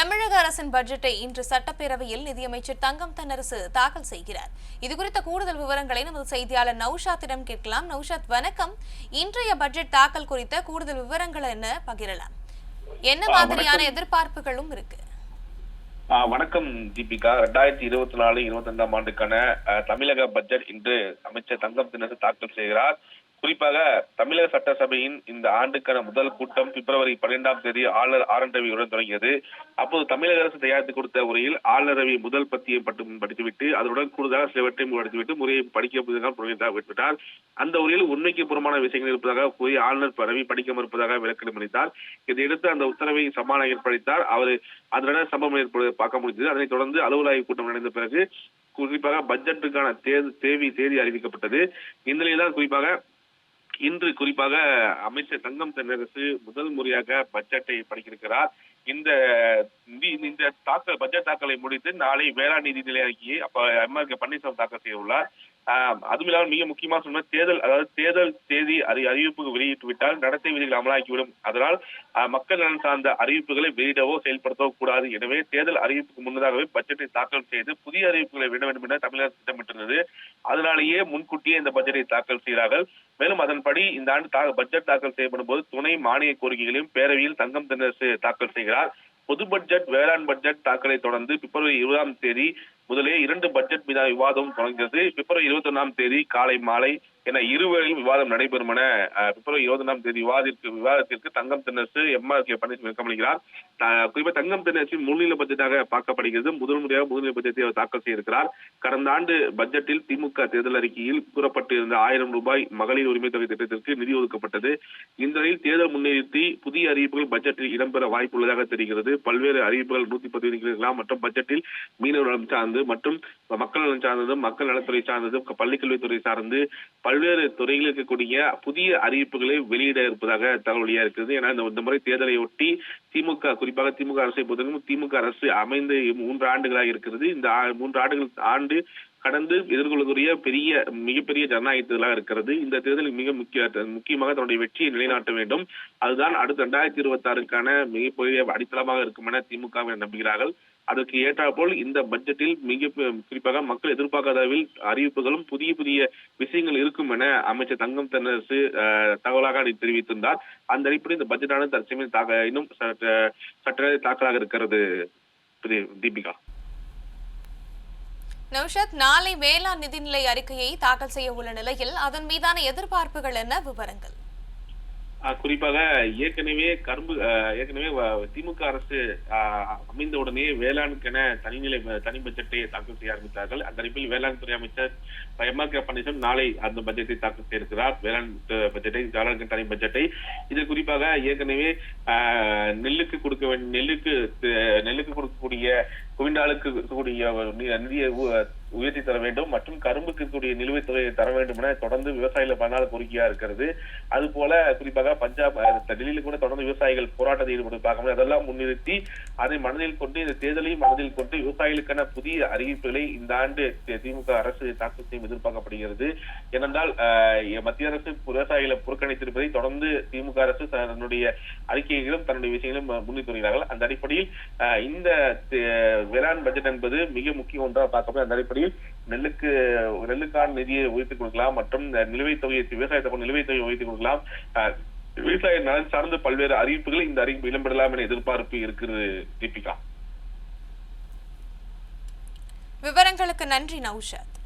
தமிழக அரசின் பட்ஜெட்டை இன்று சட்டப்பேரவையில் நிதியமைச்சர் தங்கம் தென்னரசு தாக்கல் செய்கிறார். இதுகுறித்த கூடுதல் விவரங்களை நமது செய்தியாளர் நௌஷாத்திடம் கேட்கலாம். நௌஷாத் வணக்கம். இன்றைய பட்ஜெட் தாக்கல் குறித்த கூடுதல் விவரங்கள் என்ன? பகிரலாம். என்ன மாதிரியான. எதிர்பார்ப்புகளும் இருக்கு? வணக்கம் தீபிகா. ரெண்டாயிரத்தி இருபத்தி நாலு இருபத்தி ரெண்டாம் ஆண்டுக்கான தமிழக பட்ஜெட் இன்று அமைச்சர் தங்கம் தினசு தாக்கல் செய்கிறார். குறிப்பாக தமிழக சட்டசபையின் இந்த ஆண்டுக்கான முதல் கூட்டம் பிப்ரவரி பன்னிரெண்டாம் தேதி ஆளுநர் ஆர் என் ரவியுடன் தொடங்கியது. அப்போது தமிழக அரசு தயாரித்து கொடுத்த உரையில் ஆளுநர் ரவி முதல் பத்தியை மட்டும் படித்துவிட்டு அதனுடன் கூடுதலாக சிலவற்றையும் படித்துவிட்டு முறையை படிக்க விட்டுவிட்டார். அந்த உரையில் உண்மைக்கு புறமான விஷயங்கள் இருப்பதாக கூறி ஆளுநர் ரவி படிக்க மறுப்பதாக விளக்கம் அளித்தார். இதையடுத்து அந்த உத்தரவை சமாதானம் படித்தார் அவர் அதனுடன் சம்பவம் ஏற்படு பார்க்க முடிந்தது. அதனைத் தொடர்ந்து அலுவலக கூட்டம் நடந்த பிறகு குறிப்பாக பட்ஜெட்டுக்கான தேதி தேதி தேதி அறிவிக்கப்பட்டது. இந்த நிலையில்தான் குறிப்பாக இன்று குறிப்பாக அமைச்சர் தங்கம் தென்னரசு முதல் முறையாக பட்ஜெட்டை படிக்கிறார் இந்த இந்த தாக்கல் பட்ஜெட் தாக்கலை முடித்து நாளை வேளாண் நிதி நிலை அப்ப எம்ஆர் பன்னீர்செல்வம் தாக்கல் செய்ய உள்ளார். அதுவும் இல்லாமல் மிக முக்கியமா சொன்ன தேர்தல் அதாவது தேர்தல் தேதி அறி அறிவிப்பு வெளியிட்டு விட்டால் நடத்தை விதிகள் அமலாக்கிவிடும் அதனால் மக்கள் நலன் சார்ந்த அறிவிப்புகளை வெளியிடவோ செயல்படுத்தவோ கூடாது. எனவே தேர்தல் அறிவிப்புக்கு முன்னதாகவே பட்ஜெட்டை தாக்கல் செய்து புதிய அறிவிப்புகளை விட வேண்டும் என தமிழக அரசு திட்டமிட்டிருந்தது அதனாலேயே முன்கூட்டியே இந்த பட்ஜெட்டை தாக்கல் செய்கிறார்கள் மேலும் அதன்படி இந்த ஆண்டு தா- பட்ஜெட் தாக்கல் செய்யப்படும் போது துணை மானிய கோரிக்கைகளையும் பேரவையில் தங்கம் தென்னரசு தாக்கல் செய்கிறார். பொது பட்ஜெட் வேளாண் பட்ஜெட் தாக்கலை தொடர்ந்து பிப்ரவரி இருபதாம் தேதி முதலே இரண்டு பட்ஜெட் மீதான விவாதம் தொடங்குகிறது பிப்ரவரி இருபத்தி ஒன்றாம் தேதி காலை மாலை என இருவரையும் விவாதம் நடைபெறும் என பிப்ரவரி இருபத்தி ஒன்றாம் தேதி விவாதத்திற்கு விவாதத்திற்கு தங்கம் தென்னரசு எம்ஆர் கே பன்னீர்செல்வம் விளக்கமளிக்கிறார். த- குறிப்பா தங்கம் தென்னரசு முன்னிலை பட்ஜெட்டாக பார்க்கப்படுகிறது. முதல் முறையாக முன்னிலை பட்ஜெட்டை அவர் தாக்கல் செய்திருக்கிறார். கடந்த ஆண்டு பட்ஜெட்டில் திமுக தேர்தல் அறிக்கையில் கூறப்பட்டிருந்த ஆயிரம் ரூபாய் மகளிர் உரிமை தொகை திட்டத்திற்கு நிதி ஒதுக்கப்பட்டது. இந்த நிலையில் தேர்தல் முன்னிறுத்தி புதிய அறிவிப்புகள் பட்ஜெட்டில் இடம்பெற வாய்ப்புள்ளதாக தெரிகிறது. பல்வேறு அறிவிப்புகள் நூத்தி பதிவு மற்றும் பட்ஜெட்டில் மீனவர் நலம் சார்ந்து மற்றும் மக்கள் நலன் சார்ந்ததும் மக்கள் நலத்துறை சார்ந்ததும் பள்ளிக்கல்வித்துறை சார்ந்து பல்வேறு துறைகளில் இருக்கக்கூடிய புதிய அறிவிப்புகளை வெளியிட இருப்பதாக தகவலியா இருக்கிறது. ஏன்னா இந்த முறை தேர்தலை ஒட்டி திமுக குறிப்பாக திமுக அரசை பொறுத்தவரைக்கும் திமுக அரசு அமைந்து மூன்று ஆண்டுகளாக இருக்கிறது. இந்த ஆ- மூன்று ஆண்டுகள் ஆண்டு கடந்து எதிர்கொள்ளக்கூடிய பெரிய மிகப்பெரிய ஜனநாயக தேர்தலாக இருக்கிறது. இந்த தேர்தலில் மிக முக்கிய முக்கியமாக தன்னுடைய வெற்றியை நிலைநாட்ட வேண்டும். அதுதான் அடுத்த ரெண்டாயிரத்தி இருபத்தி ஆறுக்கான மிகப்பெரிய அடித்தளமாக இருக்கும் என திமுக நம்புகிறார்கள். அதற்கு ஏற்றாற்போல் இந்த பட்ஜெட்டில் மிக குறிப்பாக மக்கள் எதிர்பார்க்காத அளவில் அறிவிப்புகளும் புதிய புதிய விஷயங்கள் இருக்கும் என அமைச்சர் தங்கம் தென்னரசு தகவலாக தெரிவித்திருந்தார். அந்த அடிப்படையில் இந்த பட்ஜெட்டானது தற்சமயம் தாக்க இன்னும் சற்று தாக்கலாக இருக்கிறது. தீபிகா. நௌஷத் நாளை வேளாண் நிதிநிலை அறிக்கையை தாக்கல் செய்ய உள்ள நிலையில் அதன் மீதான எதிர்பார்ப்புகள் என்ன? விவரங்கள். குறிப்பாக ஏற்கனவே கரும்பு ஏற்கனவே திமுக அரசு அமைந்த உடனே வேளாண்கென தனிநிலை தனி பட்ஜெட்டை தாக்கல் செய்ய ஆரம்பித்தார்கள். அந்த அடிப்பில் வேளாண் துறை அமைச்சர் எம். ஆர். கே. பன்னீர்செல்வம் நாளை அந்த பட்ஜெட்டை தாக்கல் செய்திருக்கிறார். வேளாண் பட்ஜெட்டை வேளாண் தனி பட்ஜெட்டை இது குறிப்பாக ஏற்கனவே நெல்லுக்கு கொடுக்க வேண்டிய நெல்லுக்கு நெல்லுக்கு கொடுக்கக்கூடிய குவிண்டாலுக்கு கொடுக்கக்கூடிய ஒரு நிதியை உயர்த்தி தர வேண்டும் மற்றும் கரும்புக்கு இருக்கக்கூடிய நிலுவைத் தொகையை தர வேண்டும் என தொடர்ந்து விவசாயிகள் பல கோரிக்கையா இருக்கிறது. அது போல குறிப்பாக பஞ்சாப் டெல்லியில் டெல்லியில கூட தொடர்ந்து விவசாயிகள் போராட்டத்தை ஈடுபட்டு அதெல்லாம் முன்னிறுத்தி அதை மனதில் கொண்டு இந்த தேர்தலையும் மனதில் கொண்டு விவசாயிகளுக்கான புதிய அறிவிப்புகளை இந்த ஆண்டு திமுக அரசு தாக்கல் செய்யும் எதிர்பார்க்கப்படுகிறது. ஏனென்றால் மத்திய அரசு விவசாயிகளை புறக்கணித்திருப்பதை தொடர்ந்து திமுக அரசு தன்னுடைய அறிக்கைகளும் தன்னுடைய விஷயங்களும் முன்னிட்டு வருகிறார்கள். அந்த அடிப்படையில் இந்த வேளாண் பட்ஜெட் என்பது மிக முக்கிய ஒன்றாக பார்க்கப்படும் அந்த அடிப்படையில் நெல்லுக்கு நெல்லுக்கான நிதியை உயர்த்தி கொடுக்கலாம் மற்றும் நிலுவைத் தொகையை விவசாயத்தை நிலுவைத் தொகையை உயர்த்தி கொடுக்கலாம். விவசாய நலன் சார்ந்த பல்வேறு அறிவிப்புகளை இந்த அறிவிப்பு இடம்பெறலாம் என எதிர்பார்ப்பு இருக்கிறது தீபிகா. விவரங்களுக்கு நன்றி நௌஷத்.